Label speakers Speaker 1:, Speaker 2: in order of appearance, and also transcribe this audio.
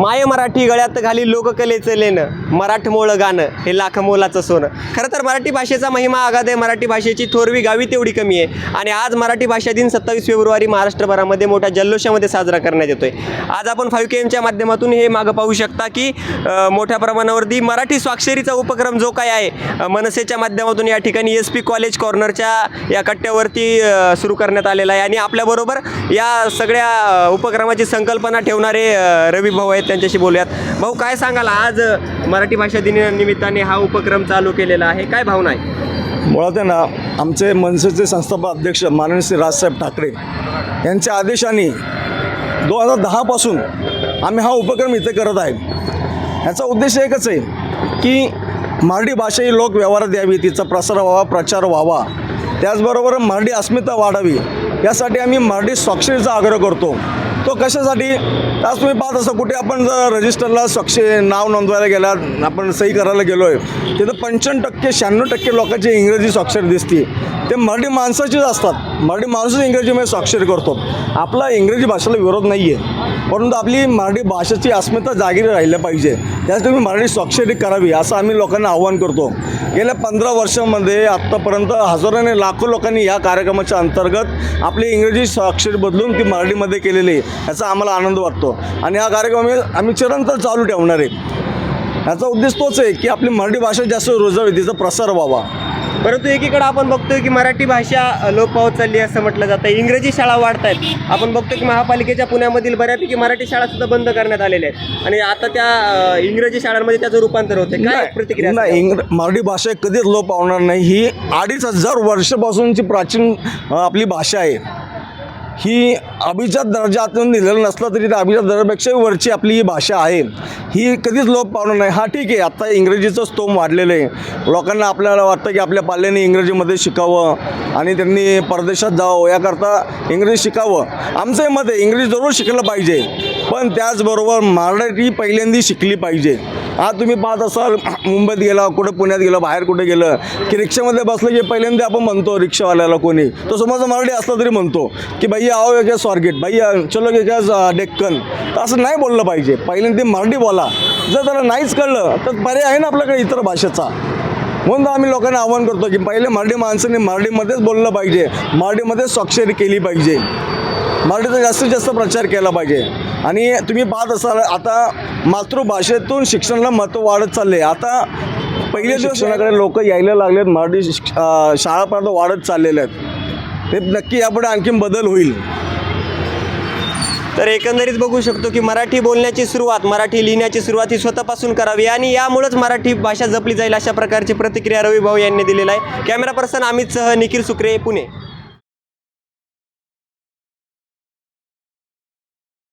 Speaker 1: माय मराठी गळ्यात घाली लोककलेचं लेणं मराठमोळं गाणं हे लाख मोलाचं सोनं. खरं तर मराठी भाषेचा महिमा आगाद आहे. मराठी भाषेची थोरवी गावी तेवढी कमी आहे. आणि आज मराठी भाषा दिन सत्तावीस फेब्रुवारी महाराष्ट्रभरामध्ये मोठ्या जल्लोषामध्ये साजरा करण्यात येतोय. आज आपण फाईव्ह के एमच्या माध्यमातून हे मागं पाहू शकता की मोठ्या प्रमाणावरती मराठी स्वाक्षरीचा उपक्रम जो काय आहे मनसेच्या माध्यमातून या ठिकाणी एस पी कॉलेज कॉर्नरच्या या कट्ट्यावरती सुरू करण्यात आलेला आहे. आणि आपल्याबरोबर या सगळ्या उपक्रमाची संकल्पना ठेवणारे रवी भाऊ आहेत. त्यांच्याशी बोलूयात. भाऊ काय सांगाल? आज मराठी भाषा दिनानिमित्ताने हा उपक्रम चालू केलेला आहे. काय भावना आहे?
Speaker 2: मुळात आहे ना आमचे मनसेचे संस्थापक अध्यक्ष माननीय श्री राजसाहेब ठाकरे यांच्या आदेशाने दोन हजार दहापासून आम्ही हा उपक्रम इथे करत आहे. ह्याचा उद्देश एकच आहे की मराठी भाषा ही लोक व्यवहारात द्यावी तिचा प्रसार व्हावा प्रचार व्हावा. त्याचबरोबर मराठी अस्मिता वाढावी. यासाठी आम्ही मराठी स्वाक्षरीचा आग्रह करतो. तो कशासाठी? आज तुम्ही पाहत असता कुठे आपण जर रजिस्टरला स्वाक्षी नाव नोंदवायला गेला आपण सही करायला गेलो आहे तिथं पंच्याण्णव टक्के शहाण्णव टक्के लोकांची इंग्रजी स्वाक्षर दिसते. ते मराठी माणसाचेच असतात. मराठी माणूसच इंग्रजीमध्ये स्वाक्षरी करतो. आपला इंग्रजी भाषेला विरोध नाही आहे परंतु आपली मराठी भाषेची अस्मिता जागी राहिल्या पाहिजे. त्यासाठी तुम्ही मराठी स्वाक्षरी करावी असं आम्ही लोकांना आव्हान करतो. गेल्या पंधरा वर्षामध्ये आत्तापर्यंत हजाराने लाखो लोकांनी या कार्यक्रमाच्या अंतर्गत आपली इंग्रजी स्वाक्षरी बदलून ती मराठीमध्ये केलेली आहे याचा आम्हाला आनंद वाटतो. आणि हा कार्यक्रम आम्ही- आम्ही चिरंतर चालू ठेवणार आहे. याचा उद्देश तोच आहे की आपली मराठी भाषा जास्त रुजावी तिचा प्रसार व्हावा.
Speaker 1: परंतु एकीकडे आपण बघतोय की मराठी भाषा लोप पावत चालली असं म्हटलं जातं इंग्रजी शाळा वाढत आहेत आपण बघतो की महापालिकेच्या पुण्यामधील बऱ्यापैकी मराठी शाळा सुद्धा बंद करण्यात आलेल्या आहेत. आणि आता त्या इंग्रजी शाळांमध्ये त्याचं रूपांतर होते काय प्रतिक्रिया
Speaker 2: नाही? इंग्र मराठी भाषा कधीच लोप पावणार नाही. ही अडीच हजार वर्षापासूनची प्राचीन आपली भाषा आहे. ही अभिजात दर्जातून दिलेलं नसलं तरी त्या अभिजात दर्जापेक्षा वरची आपली ही भाषा आहे. ही कधीच लोप पावणार नाही. हा ठीक आहे. आत्ता इंग्रजीचं स्तोम वाढलेलं आहे. लोकांना आपल्याला वाटतं की आपल्या पाल्याने इंग्रजीमध्ये शिकावं आणि त्यांनी परदेशात जावं. याकरता इंग्रजी शिकावं. आमचंही मत आहे इंग्रजी जरूर शिकलं पाहिजे. पण त्याचबरोबर मराठी पहिल्यांदी शिकली पाहिजे. आज तुम्ही पाहत असाल मुंबईत गेला कुठं पुण्यात गेलं बाहेर कुठे गेलं की रिक्षामध्ये बसलं की पहिल्यांदा आपण म्हणतो रिक्षावाल्याला कोणी. तो समजा मराठी असला तरी म्हणतो की भैया आओ एक स्वारगेट भैया चलो एक डेक्कन. तर असं नाही बोललं पाहिजे. पहिल्यांदा मराठी बोला. जर त्याला नाहीच कळलं तर पर्याय आहे ना आपल्याकडे इतर भाषेचा. म्हणून आम्ही लोकांना आवाहन करतो की पहिले मराठी माणसाने मराठीमध्येच बोललं पाहिजे. मराठीमध्येच स्वाक्षरी केली पाहिजे. मराठीचा जास्तीत जास्त प्रचार केला पाहिजे. आणि तुम्ही पाहत असाल आता मातृभाषेतून शिक्षणाला महत्त्व वाढत चालले. आता पहिले शिक्षणाकडे लोक यायला लागलेत मराठी शाळापर्यंत वाढत चाललेले आहेत. ते नक्की यापुढे आणखीन बदल होईल.
Speaker 1: तर एकंदरीत बघू शकतो की मराठी बोलण्याची सुरुवात मराठी लिहिण्याची सुरुवात ही स्वतःपासून करावी आणि यामुळेच मराठी भाषा जपली जाईल अशा प्रकारची प्रतिक्रिया रवी भाऊ यांनी दिलेला आहे. कॅमेरा पर्सन अमित सह निखिल सुक्रे पुणे.